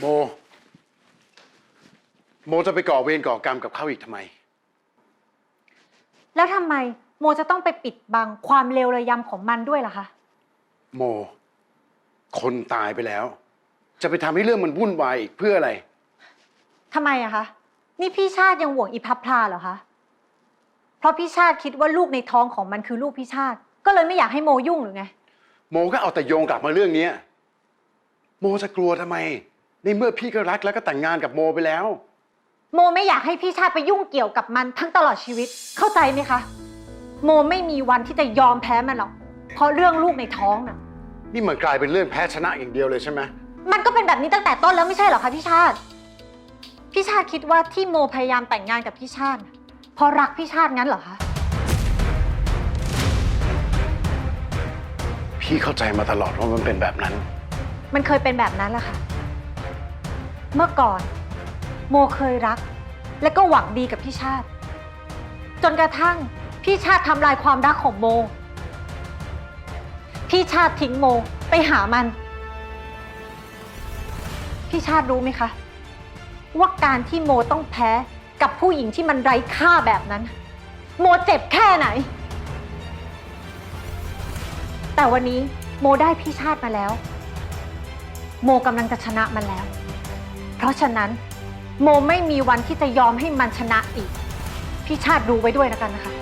โม โมจะไปก่อเวรก่อกรรมกับเขาอีกทำไม แล้วทำไมโมจะต้องไปปิดบังความเลวระยำของมันด้วยล่ะคะ โม คนตายไปแล้ว จะไปทำให้เรื่องมันวุ่นวายอีกเพื่ออะไร ทำไมอะคะ นี่พี่ชาติยังห่วงอีพับพลาเหรอคะ เพราะพี่ชาติคิดว่าลูกในท้องของมันคือลูกพี่ชาติ ก็เลยไม่อยากให้โมยุ่งหรือไง โมก็เอาแต่โยงกลับมาเรื่องเนี้ย โมจะกลัวทำไม ในเมื่อพี่ก็รักแล้วก็แต่งงานกับโมไปแล้ว โมไม่อยากให้พี่ชาติไปยุ่งเกี่ยวกับมันทั้งตลอดชีวิต เข้าใจไหมคะ โมไม่มีวันที่จะยอมแพ้มันหรอก เพราะเรื่องลูกในท้องน่ะ นี่มันกลายเป็นเรื่องแพ้ชนะอย่างเดียวเลยใช่ไหมมันก็เป็นแบบนี้ตั้งแต่ต้นแล้วไม่ใช่เหรอคะพี่ชาติ พี่ชาติคิดว่าที่โมพยายามแต่งงานกับพี่ชาติน่ะเพราะรักพี่ชาติงั้นเหรอคะ พี่เข้าใจมาตลอดว่ามันเป็นแบบนั้น มันเคยเป็นแบบนั้นแหละค่ะ เมื่อก่อน โมเคยรัก และก็หวังดีกับพี่ชาติ จนกระทั่งพี่ชาติทำลายความรักของโม พี่ชาติทิ้งโมไปหามัน พี่ชาติรู้ไหมคะ ว่าการที่โมต้องแพ้กับผู้หญิงที่มันไร้ค่าแบบนั้น โมเจ็บแค่ไหน แต่วันนี้โมได้พี่ชาติมาแล้ว โมกำลังจะชนะมันแล้ว เพราะฉะนั้นโมไม่มีวันที่จะยอมให้มันชนะอีกพี่ชาติดูไว้ด้วยแล้วกันนะคะ